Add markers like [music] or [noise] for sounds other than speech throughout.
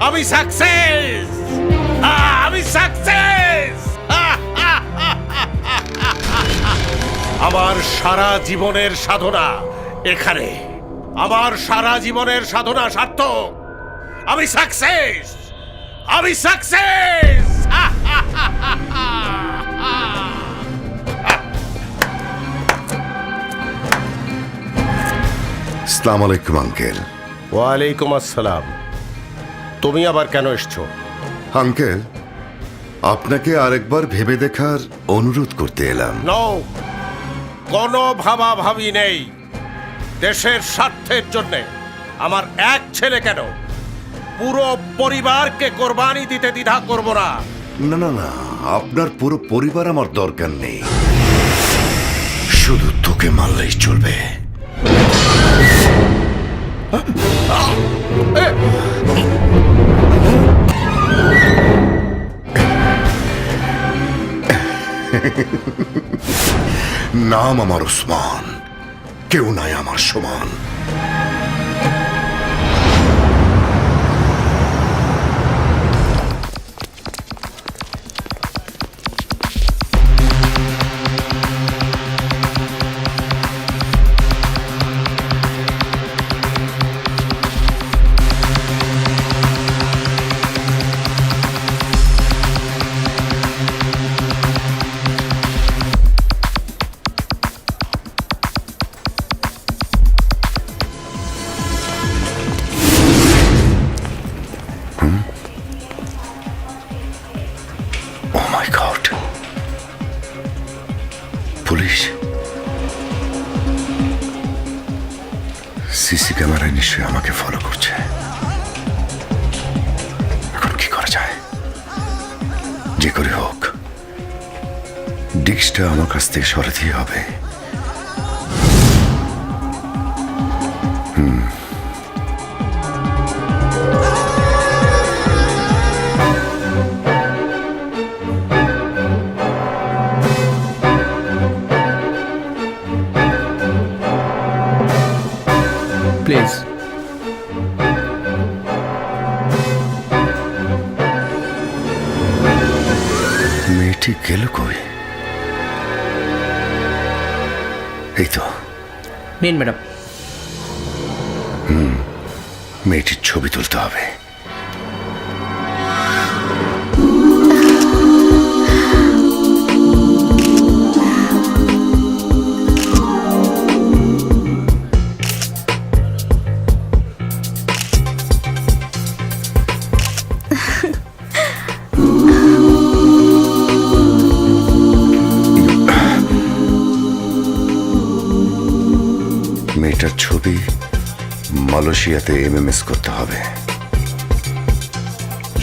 আমি সাকসেস আমি সাকসেস আমার সারা জীবনের সাধনা এখানে। আমার সারা জীবনের সাধনা সার্থক। আমি সাকসেস আমি সাকসেস [laughs] সালাম আলাইকুম আঙ্কেল। ওয়ালাইকুম আসসালাম। তুমি আবার কেন এসছো? আঙ্কেল আপনাকে আরেকবার ভেবে দেখার অনুরোধ করতে এলাম। নও কোনো ভাবাভাবি নেই। দেশের স্বার্থের জন্যে। আমার এক ছেলে কেন? পুরো পরিবারকে কোরবানি দিতে দ্বিধা করব না। না না না আপনার পুরো পরিবার আমার দরকার নেই। শুধু তোকে মারলেই চলবে। নাম আমার ওসমান কেউ নাই আমার সমান। পুলিশ? সিসি ক্যামেরায় নিশ্চয়ই আমাকে ফলো করছে। এখন কি করা যায়? যে করে হোক ডিক্সটা আমার কাছ থেকে সরাতেই হবে। প্লিজ মেয়েটি গেল কই? এই তো। নিন ম্যাডাম। হুম মেয়েটির ছবি তুলতে হবে। মেয়েটার ছবি মালয়েশিয়াতে এমএমএস করতে হবে।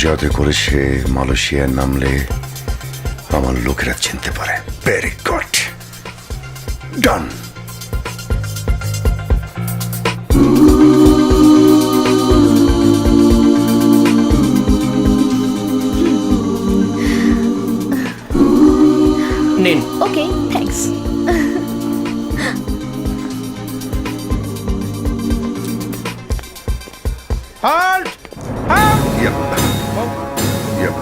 যাতে করে সে মালয়েশিয়ায় নামলে আমার লোকেরা চিনতে পারে। ভেরি গুড ডান নিন। Okay, thanks. Halt Yep. Yep.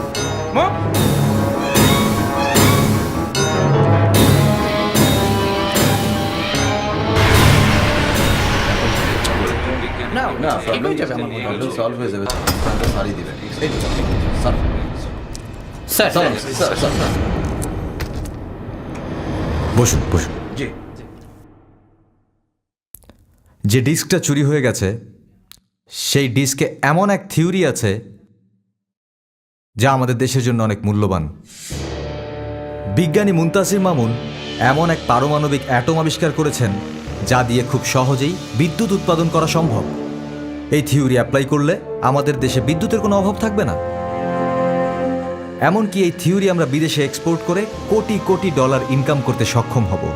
না না এগোই যাবে আমার প্রবলেম সলভ হয়ে যাবে সারিয়ে দিবেন স্যার স্যার স্যার স্যার বসুন বসুন জি যে ডিস্কটা চুরি হয়ে গেছে সেই ডিস্কে এমন এক থিওরি আছে যা আমাদের দেশের জন্য অনেক মূল্যবান। বিজ্ঞানী মুনতাসির মামুন এমন এক পারমাণবিক অ্যাটম আবিষ্কার করেছেন যা দিয়ে খুব সহজেই বিদ্যুৎ উৎপাদন করা সম্ভব। এই থিওরি অ্যাপ্লাই করলে আমাদের দেশে বিদ্যুতের কোনো অভাব থাকবে না। এমনকি এই থিওরি আমরা বিদেশে এক্সপোর্ট করে কোটি কোটি ডলার ইনকাম করতে সক্ষম হব।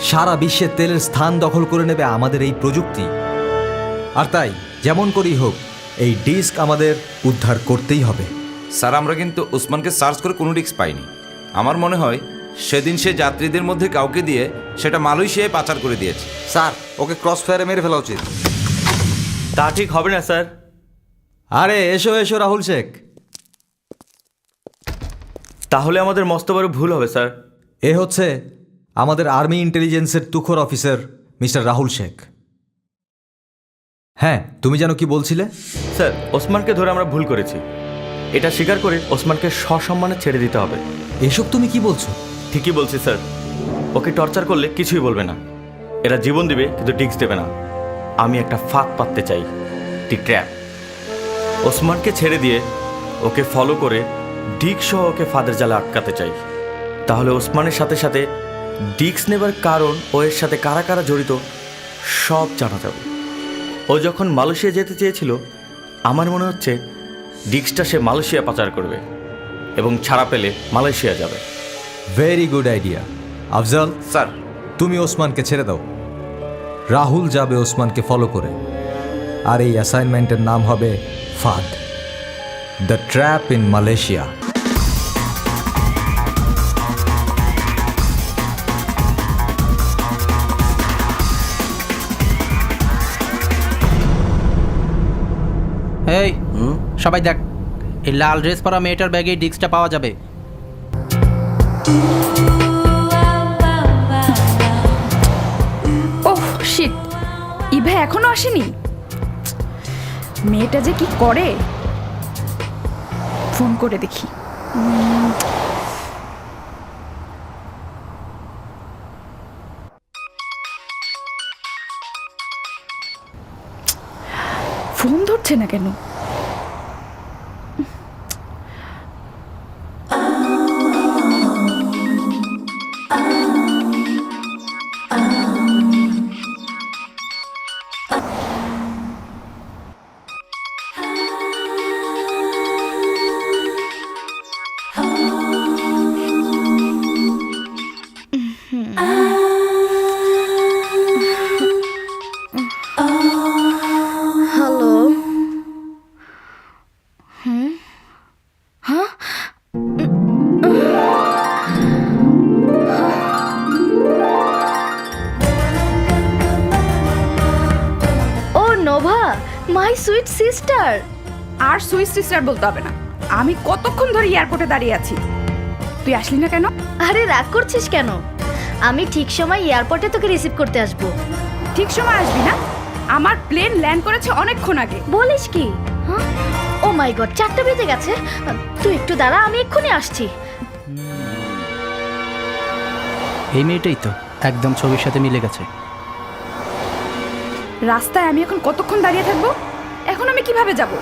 সারা বিশ্বে তেলের স্থান দখল করে নেবে আমাদের এই প্রযুক্তি। আর তাই যেমন করেই হোক এই ডিস্ক আমাদের উদ্ধার করতেই হবে। স্যার আমরা কিন্তু উসমানকে সার্চ করে কোনো ডিস্ক পাইনি। আমার মনে হয় সেদিন সে যাত্রীদের মধ্যে কাউকে দিয়ে সেটা মালয়েশিয়ায় পাচার করে দিয়েছে। স্যার ওকে ক্রস ফায়ারে মেরে ফেলা উচিত। তা ঠিক হবে না স্যার। আরে এসো এসো রাহুল শেখ। তাহলে আমাদের মস্ত বড় ভুল হবে স্যার। এ হচ্ছে আমাদের আর্মি ইন্টেলিজেন্সের তুখর অফিসার মিস্টার রাহুল শেখ। হ্যাঁ তুমি যেন কি বলছিলে? স্যার ওসমানকে ধরে আমরা ভুল করেছি। এটা স্বীকার করে ওসমানকে সসম্মানে ছেড়ে দিতে হবে। এসব তুমি কি বলছো? ঠিকই বলছি স্যার। ওকে টর্চার করলে কিছুই বলবে না। এরা জীবন দিবে কিন্তু টিক্স দেবে না। আমি একটা ফাঁক পাততে চাই টি ট্র্যাপ। ওসমানকে ছেড়ে দিয়ে ওকে ফলো করে ডিক সহ ওকে ফাদের জালে আটকাতে চাই। তাহলে ওসমানের সাথে সাথে ডিক্স নেবার কারণ ও এর সাথে কারা কারা জড়িত সব জানা যাবে। ও যখন মালয়েশিয়া যেতে চেয়েছিল আমার মনে হচ্ছে ডিক্সটা সে মালয়েশিয়া পাচার করবে এবং ছাড়া পেলে মালয়েশিয়া যাবে। Very good idea Afzal sir. তুমি ওসমানকে ছেড়ে দাও। রাহুল যাবে ওসমানকে ফলো করে। আর এই অ্যাসাইনমেন্টের নাম হবে ফাদ দ্য ট্র্যাপ ইন মালয়েশিয়া এই সবাই দেখ এই লাল ড্রেস পরা মেয়েটার ব্যাগে ডিস্কটা পাওয়া যাবে। ওহ শিট ইভা এখনও আসেনি? মেয়েটা যে কি করে? ফোন করে দেখি। ফোন ধরছে না কেন? সিস্টার আর সুইস সিস্টার বলতে হবে না। আমি কতক্ষণ ধরে এয়ারপোর্টে দাঁড়িয়ে আছি? তুই আসলি না কেন? আরে রাগ করছিস কেন? আমি ঠিক সময় এয়ারপোর্টে তোকে রিসিভ করতে আসব। ঠিক সময় আসবি না? আমার প্লেন ল্যান্ড করেছে অনেকক্ষণ আগে। বলিস কি? হ্যাঁ? ও মাই গড চারটা বেজে গেছে। তুই একটু দাঁড়া আমি এক্ষুনি আসছি। এই মেয়েটাই তো একদম ছবির সাথে মিলে গেছে। রাস্তায় আমি এখন কতক্ষণ দাঁড়িয়ে থাকব? এখন আমি কীভাবে যাব?